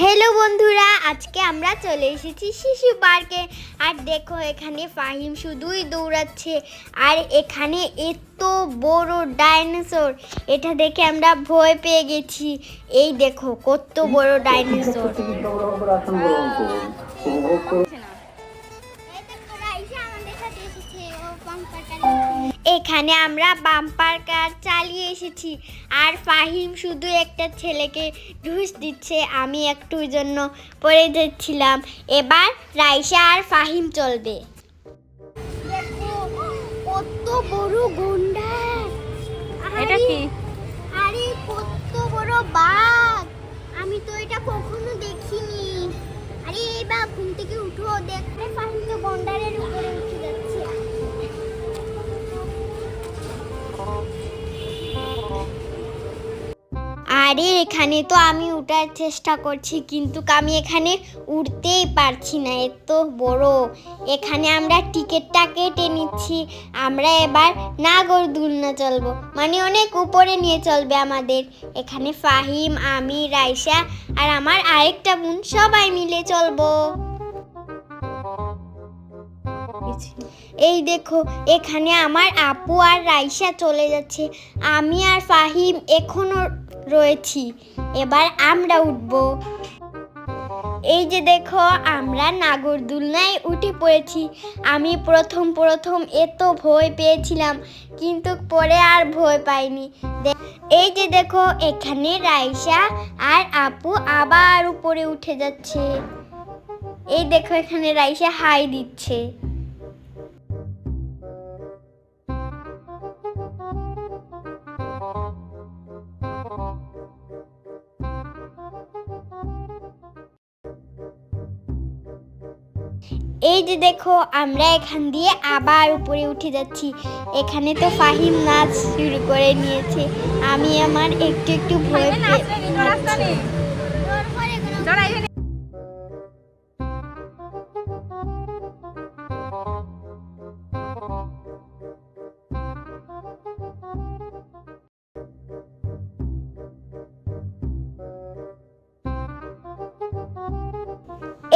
Hello বন্ধুরা, আজকে আমরা চলে এসেছি শিশু পার্কে। আর দেখো, এখানে ফাহিম শুধুই দৌড়াচ্ছে। আর এখানে এত বড় ডাইনোসর, এটা দেখে আমরা ভয় পেয়ে গেছি। এই দেখো, কত বড় ডাইনোসর। এখানে আমরা বাম্পার কার চালিয়ে এসেছি। আর ফাহিম শুধু একটা ছেলেকে ঢুস দিচ্ছে আমি একটু জন্য পড়ে যাচ্ছিলাম এবার রাইসা আর ফাহিম চলবে। কত বড় গন্ডার এটা কি? আরে কত বড় বাঘ। আমি তো এটা কখনো দেখিনি এখানে তো আমি উঠার চেষ্টা করছি, কিন্তু আমি এখানে উঠতেই পারছি না, এত বড়। এখানে আমরা টিকিটটা কেটে নিচ্ছি, আমরা এবার নাগরদোলনা চলবো। মানে অনেক উপরে নিয়ে চলবে আমাদের। এখানে ফাহিম, আমি, রাইসা আর আমার আরেকটা বোন, সবাই মিলে চলবো। এই দেখো, এখানে আমার আপু আর রাইসা চলে যাচ্ছে। আমি আর ফাহিম এখনও রয়েছি। এবার আমরা উঠব। এই যে দেখো, আমরা নাগরদোলনায় উঠে পড়েছি। আমি প্রথম প্রথম এত ভয় পেয়েছিলাম, কিন্তু পরে আর ভয় পাইনি। এই যে দেখো, এখানে রাইসা আর আপু আবার উপরে উঠে যাচ্ছে। এই দেখো, এখানে রাইসা হাই দিচ্ছে। এই যে দেখো আমরা এখান দিয়ে আবার উপরে উঠে যাচ্ছি। এখানে তো ফাহিম নাচ শুরু করে নিয়েছে। আমি আমার একটু একটু ভয় পেয়ে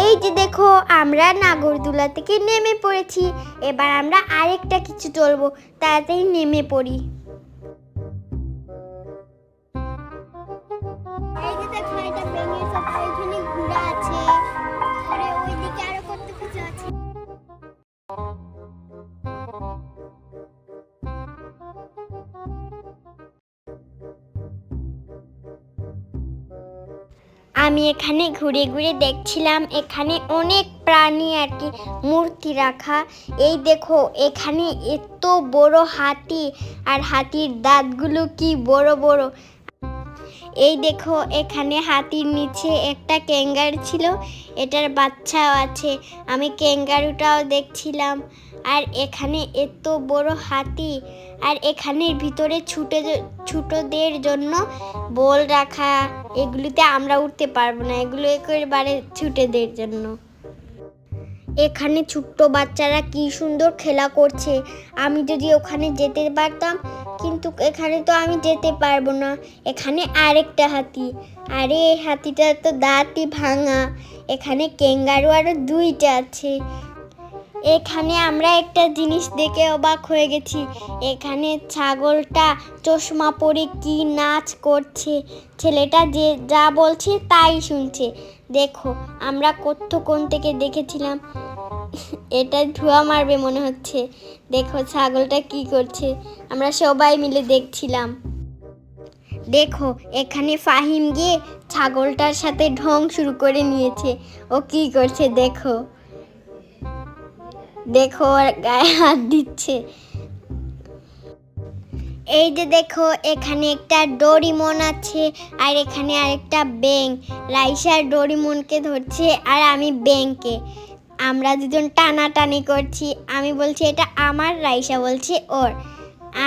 এই যে দেখো, আমরা নাগরদোলা থেকে নেমে পড়েছি। এবার আমরা আরেকটা কিছু চলবো, তাড়াতাড়ি নেমে পড়ি। আমি এখানে ঘুরে ঘুরে দেখছিলাম, এখানে অনেক প্রাণী আর কি মূর্তি রাখা। এই দেখো, এখানে এত বড় হাতি আর হাতির দাঁতগুলো কি বড় বড়। এই দেখো, এখানে হাতির নিচে একটা ক্যাঙ্গার ছিল, এটার বাচ্চাও আছে, আমি ক্যাঙ্গারুটাও দেখছিলাম। আর এখানে এত বড় হাতি আর এখানের ভিতরে ছুটে ছোটদের জন্য বল রাখা, এগুলিতে আমরা উঠতে পারব না। এগুলো একেবারে ছুটেদের জন্য। এখানে ছোট্ট বাচ্চারা কি সুন্দর খেলা করছে। আমি যদি ওখানে যেতে পারতাম, কিন্তু এখানে তো আমি যেতে পারব না। এখানে আরেকটা হাতি। আরে, এই হাতিটার তো দাঁতই ভাঙা। এখানে ক্যাঙ্গারু আরও দুইটা আছে। এখানে আমরা একটা জিনিস দেখে অবাক হয়ে গেছি। এখানে ছাগলটা চশমা পরে কি নাচ করছে। ছেলেটা যে যা বলছে তাই শুনছে। দেখো, আমরা কোন থেকে দেখেছিলাম। এটা ধোয়া মারবে মনে হচ্ছে। দেখো ছাগলটা কি করছে। আমরা সবাই মিলে দেখছিলাম। দেখো, এখানে ফাহিম গিয়ে ছাগলটার সাথে ঢং শুরু করে নিয়েছে। ও কি করছে দেখো। দেখো ওর গায়ে হাত দিচ্ছে। এই যে দেখো, এখানে একটা ডোরিমন আছে আর এখানে আরেকটা ব্যাং রাইসার ডোরিমনকে ধরছে আর আমি ব্যাংকে আমরা দুজন টানাটানি করছি। আমি বলছি, এটা আমার রাইসা বলছে ওর।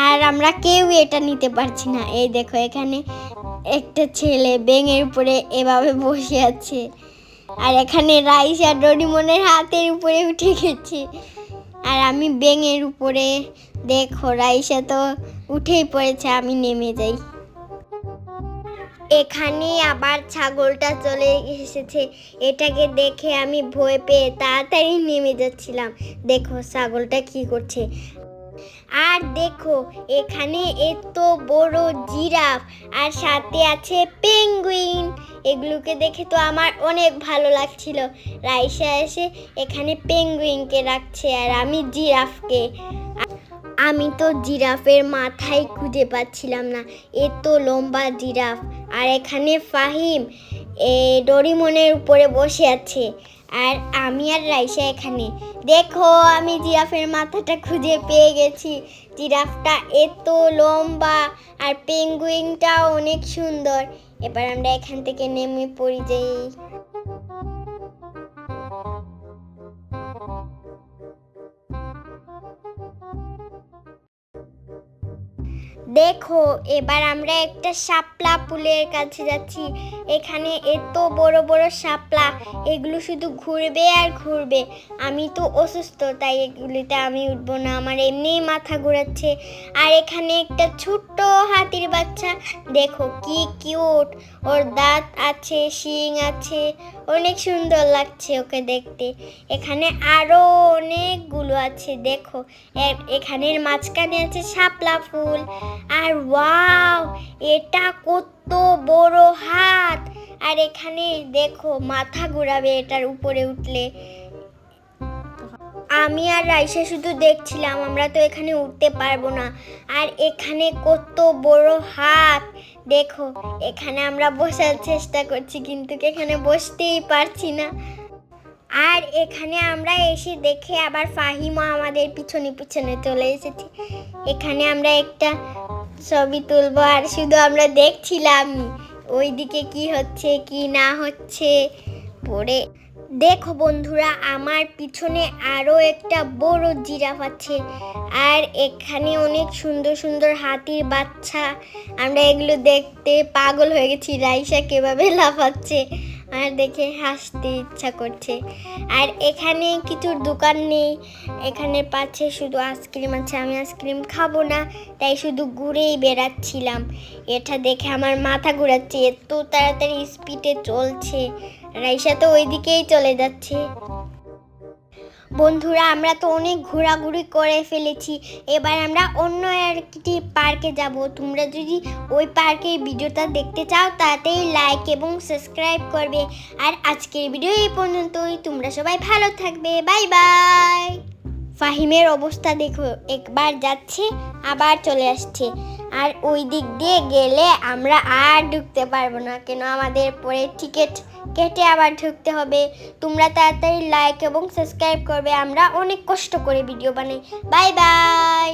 আর আমরা কেউ এটা নিতে পারছি না। এই দেখো এখানে একটা ছেলে ব্যাঙের উপরে এভাবে বসে আছে। আর এখানে রাইসা ডোরিমনের হাতের উপরে উঠে গেছে। আর আমি ব্যাঙের উপরে। দেখো, রাইসা তো উঠেই পড়েছে, আমি নেমে যাই। এখানে আবার ছাগলটা চলে এসেছে। এটাকে দেখে আমি ভয় পেয়ে তাড়াতাড়ি নেমে যাচ্ছিলাম। দেখো, ছাগলটা কি করছে। আর দেখো, এখানে এত বড় জিরাফ, আর সাথে আছে পেঙ্গুইন। এগুলোকে দেখে তো আমার অনেক ভালো লাগছিল। রাইসা এসে এখানে পেঙ্গুইনকে রাখছে, আর আমি জিরাফকে। আমি তো জিরাফের মাথায় খুঁজে পাচ্ছিলাম না। এত লম্বা জিরাফ। আর এখানে ফাহিম, এ ডরিমনের উপরে বসে আছে। আর আমি আর রাইসা এখানে। দেখো, আমি জিরাফের মাথাটা খুঁজে পেয়ে গেছি। জিরাফটা এত লম্বা আর পেঙ্গুইনটাও অনেক সুন্দর। এবার আমরা এখান থেকে নেমে পড়ি যাই। দেখো, এবার আমরা একটা শাপলা পুলের কাছে যাচ্ছি। এখানে এত বড় বড় শাপলা, এগুলো শুধু ঘুরবে আর ঘুরবে। আমি তো অসুস্থ, তাই এগুলিতে আমি উঠবো না। আমার এমনিই মাথা ঘোরাচ্ছে। আর এখানে একটা ছোট্ট হাতির বাচ্চা। দেখো কি কিউট ওর দাঁত আছে, শিং আছে। অনেক সুন্দর লাগছে ওকে দেখতে। এখানে আরও অনেকগুলো আছে, দেখো। এখানের মাঝখানে আছে শাপলা ফুল। আর ওয়াও! এটা কত বড় হাত। আর এখানে দেখো মাথা ঘোরাবে এটার উপরে উঠলে। আমি আর রাইসা শুধু দেখছিলাম, আমরা তো এখানে উঠতে পারব না। আর এখানে কত বড় হাত। দেখো, এখানে আমরা বসার চেষ্টা করছি, কিন্তু এখানে বসতেই পারছি না। আর এখানে আমরা এসে দেখে আবার ফাহিমা আমাদের পিছনে পিছনে চলে এসেছি। এখানে আমরা একটা ছবি তুলবো আর শুধু আমরা দেখছিলাম ওইদিকে কি হচ্ছে, কি না হচ্ছে পরে দেখো বন্ধুরা, আমার পিছনে আরও একটা বড় জিরাফ আছে আর এখানে অনেক সুন্দর সুন্দর হাতির বাচ্চা। আমরা এগুলো দেখতে পাগল হয়ে গেছি, রাইসা কীভাবে লাফাচ্ছে। আর দেখে হাসতে ইচ্ছা করছে। আর এখানে কিছুর দোকান নেই। এখানে পাচ্ছে শুধু আইসক্রিম আছে, আমি আইসক্রিম খাব না। তাই শুধু ঘুরেই বেড়াচ্ছিলাম। এটা দেখে আমার মাথা ঘুরাচ্ছে, এত তাড়াতাড়ি স্পিডে চলছে। রাইসা তো ওইদিকেই চলে যাচ্ছে। বন্ধুরা, আমরা তো অনেক ঘোরাঘুরি করে ফেলেছি। এবার আমরা অন্য একটি পার্কে যাব। তোমরা যদি ওই পার্কের ভিডিওটা দেখতে চাও তাতেই লাইক এবং সাবস্ক্রাইব করবে। আর আজকের ভিডিও এই পর্যন্তই। তোমরা সবাই ভালো থাকবে। বাই বাই ফাহিমের অবস্থা দেখো, একবার যাচ্ছে, আবার চলে আসছে। আর ওই দিক দিয়ে গেলে আমরা আর ঢুকতে পারব না। কেন? আমাদের পরে টিকিট কেটে আবার ঢুকতে হবে। তোমরা তাড়াতাড়ি লাইক এবং সাবস্ক্রাইব করবে। আমরা অনেক কষ্ট করে ভিডিও বানাই। Bye bye